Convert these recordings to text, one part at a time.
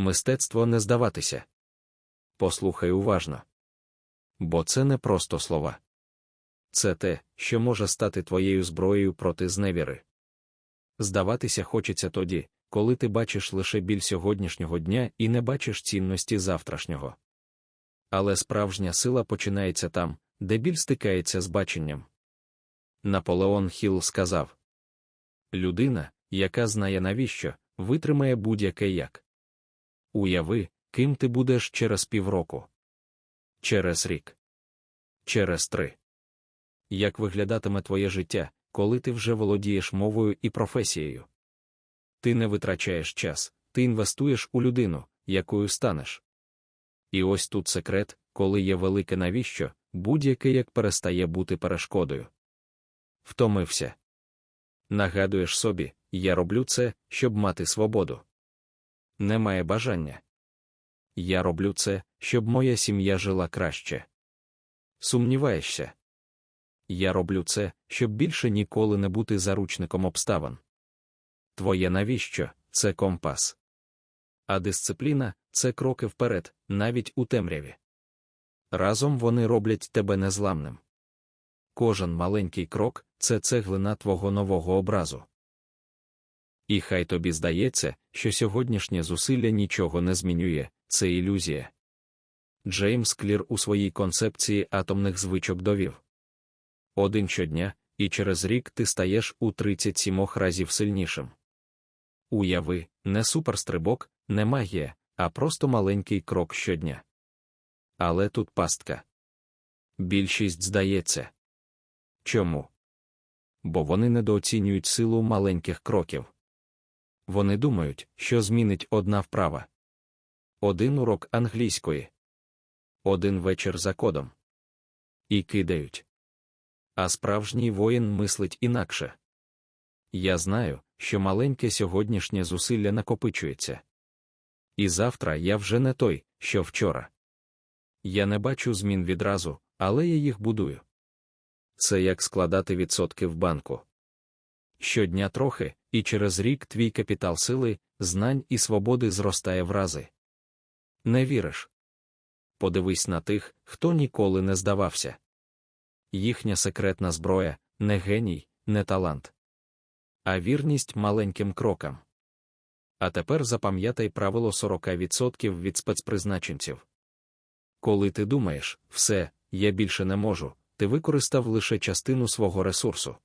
Мистецтво не здаватися. Послухай уважно. Бо це не просто слова. Це те, що може стати твоєю зброєю проти зневіри. Здаватися хочеться тоді, коли ти бачиш лише біль сьогоднішнього дня і не бачиш цінності завтрашнього. Але справжня сила починається там, де біль стикається з баченням. Наполеон Хіл сказав Людина, яка знає навіщо, витримає будь-яке як. Уяви, ким ти будеш через півроку, через рік, через три. Як виглядатиме твоє життя, коли ти вже володієш мовою і професією? Ти не витрачаєш час, ти інвестуєш у людину, якою станеш. І ось тут секрет, коли є велике навіщо, будь-яке як перестає бути перешкодою. Втомився. Нагадуєш собі, я роблю це, щоб мати свободу. Немає бажання. Я роблю це, щоб моя сім'я жила краще. Сумніваєшся. Я роблю це, щоб більше ніколи не бути заручником обставин. Твоє навіщо це компас. А дисципліна це кроки вперед, навіть у темряві. Разом вони роблять тебе незламним. Кожен маленький крок це цеглина твого нового образу. І хай тобі здається, що сьогоднішнє зусилля нічого не змінює, це ілюзія. Джеймс Клір у своїй концепції атомних звичок довів один щодня, і через рік ти стаєш у 37 разів сильнішим. Уяви, не суперстрибок, не магія, а просто маленький крок щодня. Але тут пастка. Більшість здається. Чому? Бо вони недооцінюють силу маленьких кроків. Вони думають, що змінить одна вправа. Один урок англійської, один вечір за кодом. І кидають. А справжній воїн мислить інакше. Я знаю, що маленьке сьогоднішнє зусилля накопичується. І завтра я вже не той, що вчора. Я не бачу змін відразу, але я їх будую. Це як складати відсотки в банку. Щодня трохи, і через рік твій капітал сили, знань і свободи зростає в рази. Не віриш? Подивись на тих, хто ніколи не здавався. Їхня секретна зброя не геній, не талант, а вірність маленьким крокам. А тепер запам'ятай правило 40% від спецпризначенців. Коли ти думаєш, все, я більше не можу, ти використав лише частину свого ресурсу.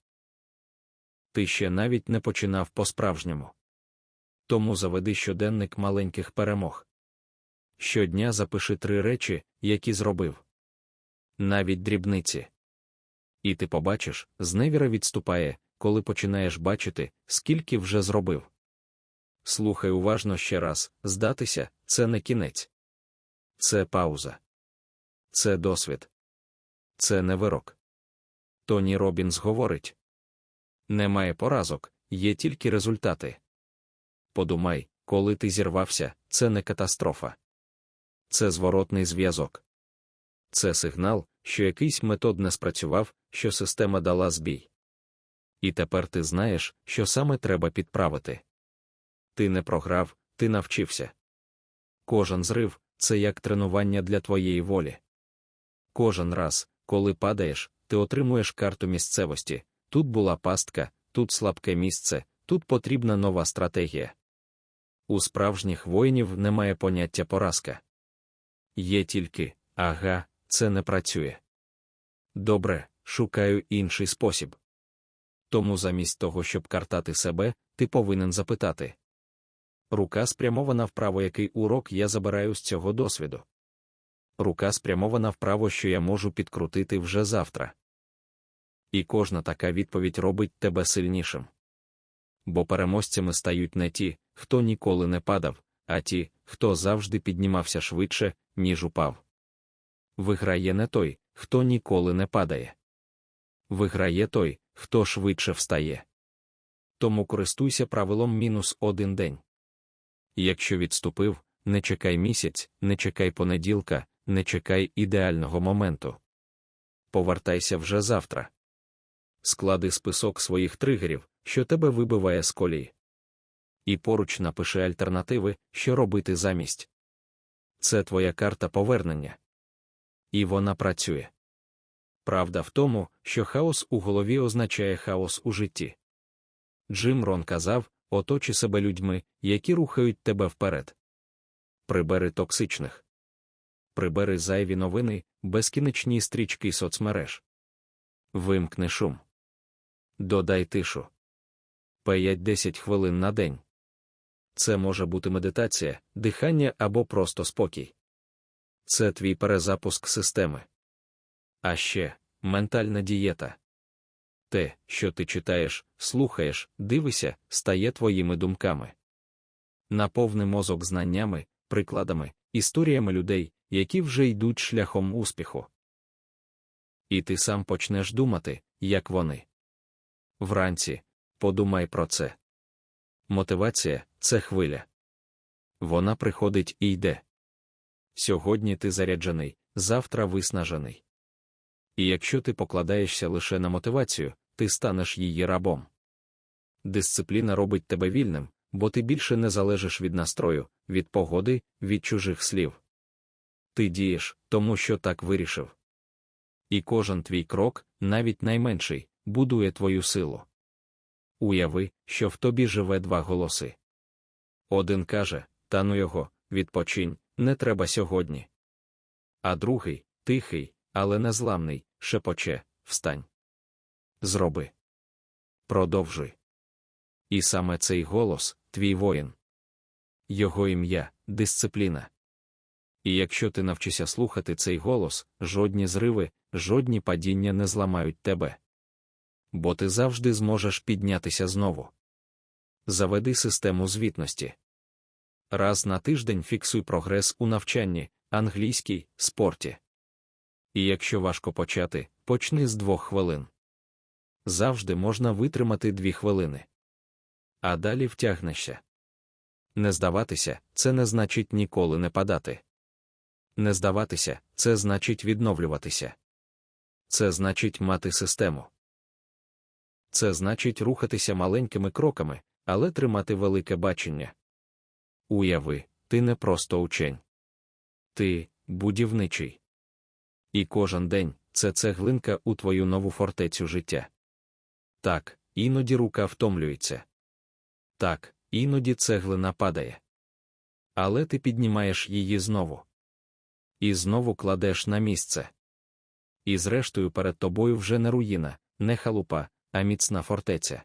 Ти ще навіть не починав по-справжньому. Тому заведи щоденник маленьких перемог. Щодня запиши три речі, які зробив. Навіть дрібниці. І ти побачиш, зневіра відступає, коли починаєш бачити, скільки вже зробив. Слухай уважно ще раз здатися це не кінець. Це пауза. Це досвід. Це не вирок. Тоні Робінс говорить немає поразок, є тільки результати. Подумай, коли ти зірвався, це не катастрофа. Це зворотний зв'язок. Це сигнал, що якийсь метод не спрацював, що система дала збій. І тепер ти знаєш, що саме треба підправити. Ти не програв, ти навчився. Кожен зрив це як тренування для твоєї волі. Кожен раз, коли падаєш, ти отримуєш карту місцевості. Тут була пастка, тут слабке місце, тут потрібна нова стратегія. У справжніх воїнів немає поняття поразка. Є тільки ага, це не працює. Добре, шукаю інший спосіб. Тому замість того, щоб картати себе, ти повинен запитати. Рука спрямована вправо, який урок я забираю з цього досвіду. Рука спрямована вправо, що я можу підкрутити вже завтра. І кожна така відповідь робить тебе сильнішим. Бо переможцями стають не ті, хто ніколи не падав, а ті, хто завжди піднімався швидше, ніж упав. Виграє не той, хто ніколи не падає. Виграє той, хто швидше встає. Тому користуйся правилом мінус один день. Якщо відступив, не чекай місяць, не чекай понеділка, не чекай ідеального моменту. Повертайся вже завтра. Склади список своїх тригерів, що тебе вибиває з колії. І поруч напиши альтернативи, що робити замість. Це твоя карта повернення. І вона працює. Правда в тому, що хаос у голові означає хаос у житті. Джим Рон казав оточи себе людьми, які рухають тебе вперед. Прибери токсичних. Прибери зайві новини, безкінечні стрічки соцмереж. Вимкни шум. Додай тишу. 5-10 хвилин на день. Це може бути медитація, дихання або просто спокій. Це твій перезапуск системи. А ще ментальна дієта. Те, що ти читаєш, слухаєш, дивишся, стає твоїми думками. Наповни мозок знаннями, прикладами, історіями людей, які вже йдуть шляхом успіху. І ти сам почнеш думати, як вони. Вранці подумай про це. Мотивація це хвиля. Вона приходить і йде. Сьогодні ти заряджений, завтра виснажений. І якщо ти покладаєшся лише на мотивацію, ти станеш її рабом. Дисципліна робить тебе вільним, бо ти більше не залежиш від настрою, від погоди, від чужих слів. Ти дієш, тому що так вирішив. І кожен твій крок, навіть найменший, будує твою силу. Уяви, що в тобі живе два голоси. Один каже Та ну його, відпочинь, не треба сьогодні. А другий, тихий, але незламний, шепоче, встань. Зроби. Продовжуй. І саме цей голос твій воїн. Його ім'я дисципліна. І якщо ти навчишся слухати цей голос, жодні зриви, жодні падіння не зламають тебе. Бо ти завжди зможеш піднятися знову. Заведи систему звітності. Раз на тиждень фіксуй прогрес у навчанні, англійській, спорті. І якщо важко почати, почни з двох хвилин. Завжди можна витримати дві хвилини. А далі втягнешся. Не здаватися це не значить ніколи не падати. Не здаватися це значить відновлюватися. Це значить мати систему. Це значить рухатися маленькими кроками, але тримати велике бачення. Уяви, ти не просто учень. Ти будівничий. І кожен день це цеглинка у твою нову фортецю життя. Так, іноді рука втомлюється. Так, іноді цеглина падає. Але ти піднімаєш її знову. І знову кладеш на місце. І зрештою перед тобою вже не руїна, не халупа, а міцна фортеця.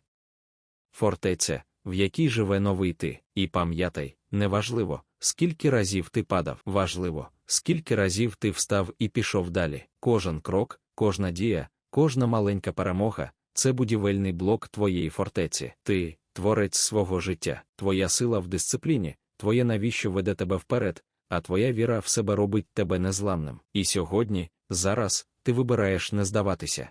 Фортеця, в якій живе новий ти, і пам'ятай, неважливо, скільки разів ти падав, важливо, скільки разів ти встав і пішов далі. Кожен крок, кожна дія, кожна маленька перемога це будівельний блок твоєї фортеці. Ти, творець свого життя, твоя сила в дисципліні, твоє навіщо веде тебе вперед, а твоя віра в себе робить тебе незламним. І сьогодні, зараз, ти вибираєш не здаватися.